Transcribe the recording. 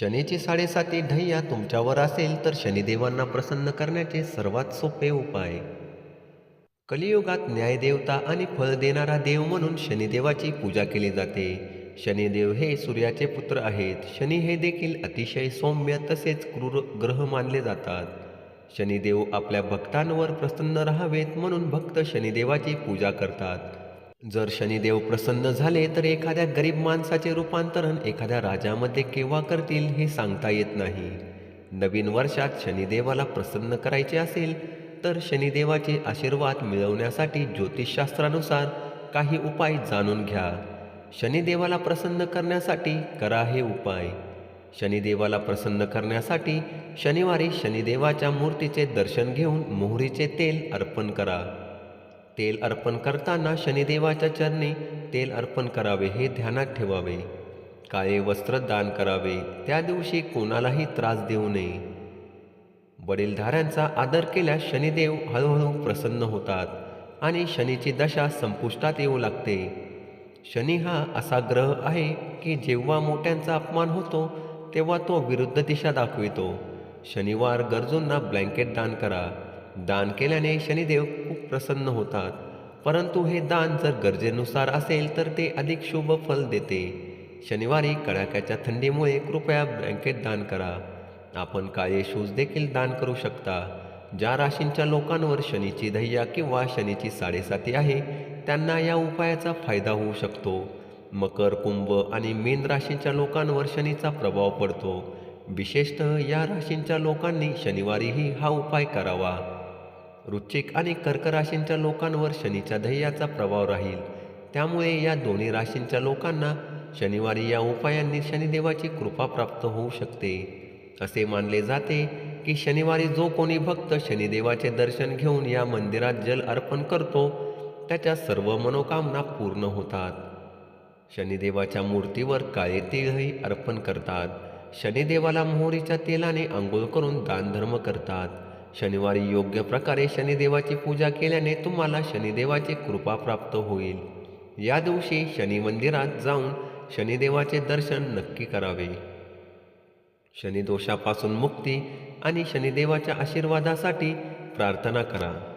शनीची साडेसाती ढैया तुमच्यावर असेल तर शनिदेवांना प्रसन्न करण्याचे सर्वात सोपे उपाय. कलियुगात न्यायदेवता आणि फळ देणारा देव म्हणून शनिदेवाची पूजा केली जाते. शनिदेव हे सूर्याचे पुत्र आहेत. शनी हे देखील अतिशय सौम्य तसेच क्रूर ग्रह मानले जातात. शनिदेव आपल्या भक्तांवर प्रसन्न राहावेत म्हणून भक्त शनिदेवाची पूजा करतात. जर शनिदेव प्रसन्न झाले तर एखाद्या गरीब माणसाचे रूपांतरण एखाद्या राजामध्ये केव्हा करतील हे सांगता येत नाही. नवीन वर्षात शनिदेवाला प्रसन्न करायचे असेल तर शनिदेवाचे आशीर्वाद मिळवण्यासाठी ज्योतिषशास्त्रानुसार काही उपाय जाणून घ्या. शनिदेवाला प्रसन्न करण्यासाठी करा हे उपाय. शनिदेवाला प्रसन्न करण्यासाठी शनिवारी शनिदेवाच्या मूर्तीचे दर्शन घेऊन मोहरीचे तेल अर्पण करा. तेल अर्पण करताना शनिदेवाच्या चरणी तेल अर्पण करावे हे ध्यानात ठेवावे. काळे वस्त्र दान करावे त्या दिवशी कोणालाही त्रास देऊ नये. वडीलधाऱ्यांचा आदर केल्यास शनिदेव हळूहळू प्रसन्न होतात आणि शनीची दशा संपुष्टात येऊ लागते. शनी हा असा ग्रह आहे की जेव्हा मोठ्यांचा अपमान होतो तेव्हा तो विरुद्ध दिशा दाखवितो. शनिवार गरजूंना ब्लँकेट दान करा. दान केल्याने शनिदेव खूप प्रसन्न होतात. परंतु हे दान जर गरजेनुसार असेल तर ते अधिक शुभ फल देते. शनिवारी कडाक्याच्या थंडीमुळे कृपया ब्लँकेट दान करा. आपण काळे शूज देखील दान करू शकता. ज्या राशींच्या लोकांवर शनीची धैया किंवा शनीची साडेसाती आहे त्यांना या उपायाचा फायदा होऊ शकतो. मकर कुंभ आणि मीन राशींच्या लोकांवर शनीचा प्रभाव पडतो. विशेषतः या राशींच्या लोकांनी शनिवारीही हा उपाय करावा. वृश्चिक आणि कर्क राशींच्या लोकांवर शनीच्या ध्येयाचा प्रभाव राहील. त्यामुळे या दोन्ही राशींच्या लोकांना शनिवारी या उपायांनी शनिदेवाची कृपा प्राप्त होऊ शकते. असे मानले जाते की शनिवारी जो कोणी भक्त शनिदेवाचे दर्शन घेऊन या मंदिरात जल अर्पण करतो त्याच्या सर्व मनोकामना पूर्ण होतात. शनिदेवाच्या मूर्तीवर काळे तिळही अर्पण करतात. शनिदेवाला मोहरीच्या तेलाने आंघोळ करून दानधर्म करतात. शनिवारी योग्य प्रकारे शनिदेवाची पूजा केल्याने तुम्हाला शनिदेवाची कृपा प्राप्त होईल. या दिवशी शनी मंदिरात जाऊन शनिदेवाचे दर्शन नक्की करावे. शनिदोषापासून मुक्ती आणि शनिदेवाच्या आशीर्वादासाठी प्रार्थना करा.